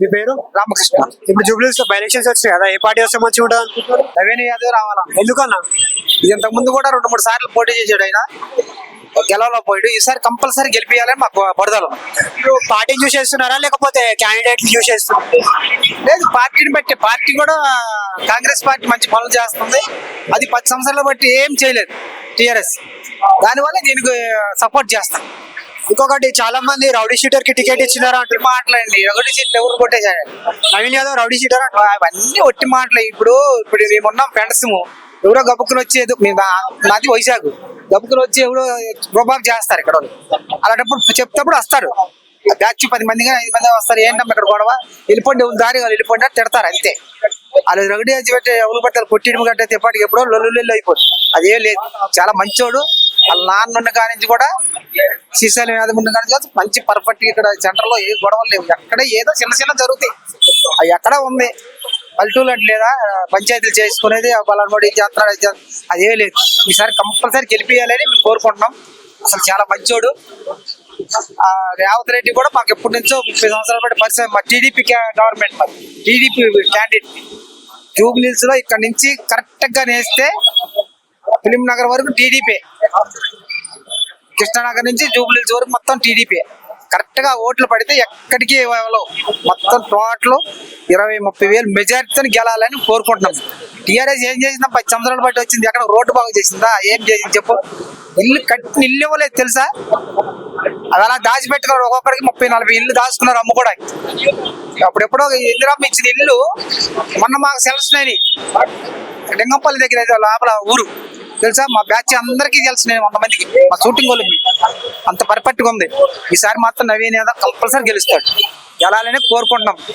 మీ పేరు? రామకృష్ణ. ఇప్పుడు జూబ్లీస్లో by elections వచ్చినాయి కదా ఏ పార్టీ వస్తే మంచిగా ఉంటుంది అనుకుంటున్నారు నవీన్ యాదవ్ రావాలా? ఎందుకన్నా? ఇది ఇంతకు ముందు కూడా రెండు మూడు సార్లు పోటీ చేశాడు ఆయన. గెలవలో పోయాడు. ఈసారి కంపల్సరీ గెలిపియాలని మాకు పడదలు మీరు పార్టీ చూస్ చేస్తున్నారా లేకపోతే క్యాండిడేట్ చూస్ చేస్తున్నారా? లేదు పార్టీని బట్టి పార్టీ కూడా కాంగ్రెస్ పార్టీ మంచి పనులు చేస్తుంది. అది పది సంవత్సరాలు బట్టి ఏం చేయలేదు టిఆర్ఎస్. దానివల్ల దీనికి సపోర్ట్ చేస్తాం. ఇంకొకటి చాలా మంది రౌడీ షీటర్కి టికెట్ ఇచ్చినారా అంటే మాట్లాడండి. ఒకటి సీట్లు ఎవరు కొట్టేశారు? నవీన్ యాదవ్ రౌడీ షీటర్ అవన్నీ ఒట్టి మాటలు. ఇప్పుడు ఇప్పుడు మేమున్నాం ఫ్రెండ్స్ ఎవరో గబుక్కుని వచ్చేది నాది వైజాగ్. గబుక్కుని వచ్చి ఎవరో రుబాబ్ చేస్తారు ఇక్కడ అలాంటప్పుడు చెప్తప్పుడు వస్తారు. బ్యాచ్ పది మంది కానీ ఐదు మంది వస్తారు. ఏంటమ్మా ఇక్కడ గొడవ? వెళ్ళిపోండి దారి వాళ్ళు వెళ్ళిపోండి అని తిడతారు అంతే. వాళ్ళు రగడి వచ్చి పెట్టి ఎవరు పట్టారు? కొట్టిడం గట్టే తిప్పటికి ఎప్పుడో లొల్లు అయిపోతుంది. అదేం లేదు. చాలా మంచోడు. వాళ్ళ నాన్న ఉన్న కాడి కూడా శ్రీశైలం యాదవ్ ఉన్న కాడి మంచి పర్ఫెక్ట్ ఇక్కడ సెంటర్లో ఏ గొడవలు లేవు. ఎక్కడ ఏదో చిన్న చిన్న జరుగుతాయి. అవి ఎక్కడ ఉంది? పల్లెటూరు అంటే లేదా? పంచాయతీలు చేసుకునేది పలానోడు ఇది చేస్తున్నాడు అదే లేదు. ఈసారి కంపల్సరీ గెలిపియాలని మేము కోరుకుంటున్నాం. అసలు చాలా మంచోడు. ఆ, రేవంత్ రెడ్డి కూడా మాకు ఎప్పటి నుంచో ముప్పై సంవత్సరాల పాటు పరిచయం. మా టీడీపీ గవర్నమెంట్ మరి టీడీపీ క్యాండిడేట్ జూబ్లీస్లో ఇక్కడ నుంచి కరెక్ట్గా నేస్తే ఫిలిం నగర్ వరకు టీడీపీ. కృష్ణానగర్ నుంచి జూబ్లీస్ వరకు మొత్తం టీడీపీ కరెక్ట్గా ఓట్లు పడితే ఎక్కడికి ఇవ్వలేవు మొత్తం టోటల్ ఇరవై ముప్పై వేలు మెజారిటీతో గెలాలని కోరుకుంటున్నాం. టీఆర్ఎస్ ఏం చేసిందా పది సంవత్సరాలు బట్టి వచ్చింది. ఎక్కడ రోడ్డు బాగు చేసిందా? ఏం చేసింది చెప్పు. ఇల్లు కట్టిన ఇల్లు ఇవ్వలేదు తెలుసా? అది అలా దాచిపెట్టుకున్నారు. ఒక్కొక్కరికి ముప్పై నలభై ఇల్లు దాచుకున్నారు అమ్ముకోవడానికి అప్పుడెప్పుడో ఇందిరామ్మ ఇచ్చిన ఇల్లు మొన్న మాకు సెలక్షన్ అయినాయి. లింగంపల్లి దగ్గర అయితే లోపల ఊరు. తెలుసా? మా బ్యాచ్ అందరికీ తెలుసు నేను వంద మందికి. మా షూటింగ్ వాళ్ళు అంత పర్ఫెక్ట్గా ఉంది. ఈసారి మాత్రం నవీన్ యాదవ్ కంపల్సరీ గెలుస్తాడు. గెలాలని కోరుకుంటున్నాం.